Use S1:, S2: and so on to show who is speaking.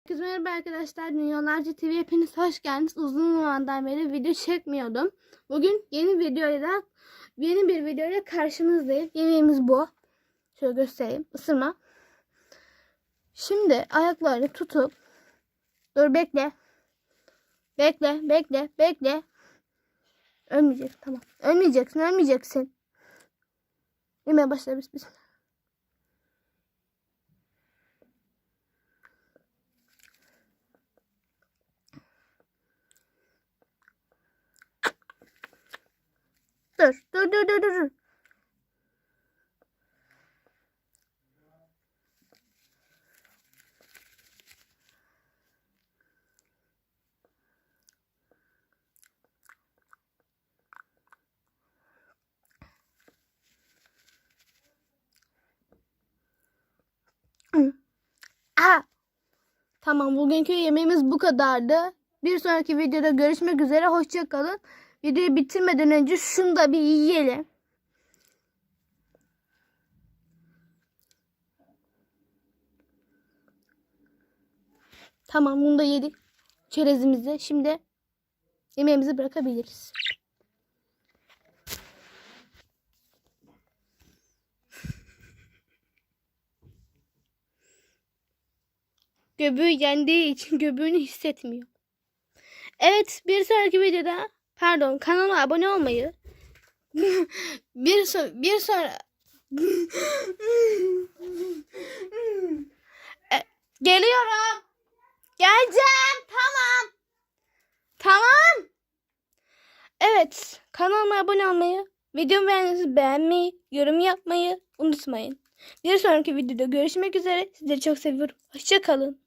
S1: Herkese merhaba arkadaşlar. Dünyalarca TV hepiniz hoş geldiniz. Uzun zamandan beri video çekmiyordum. Bugün yeni videoyla yeni bir videoyla karşınızdayım. Yemeğimiz bu. Şöyle göstereyim. Isırma. Şimdi ayaklarını tutup dur bekle. Bekle, bekle, bekle. Ölmeyecek. Tamam. Ölmeyeceksin, ölmeyeceksin. Yemeye başla biz. Dur, dur, dur, dur, dur. Aha. Tamam bugünkü yemeğimiz bu kadardı. Bir sonraki videoda görüşmek üzere. Hoşçakalın. Videoyu bitirmeden önce şunu da bir yiyelim. Tamam bunu da yedik. Çerezimizi. Şimdi yemeğimizi bırakabiliriz. Göbüğü yendiği için göbüğünü hissetmiyor. Evet bir sonraki videoda pardon kanala abone olmayı bir so bir sonra E, geliyorum. Geleceğim. Tamam. Tamam. Evet kanalıma abone olmayı, videomu beğendiyseniz beğenmeyi, yorum yapmayı unutmayın. Bir sonraki videoda görüşmek üzere. Sizleri çok seviyorum. Hoşçakalın.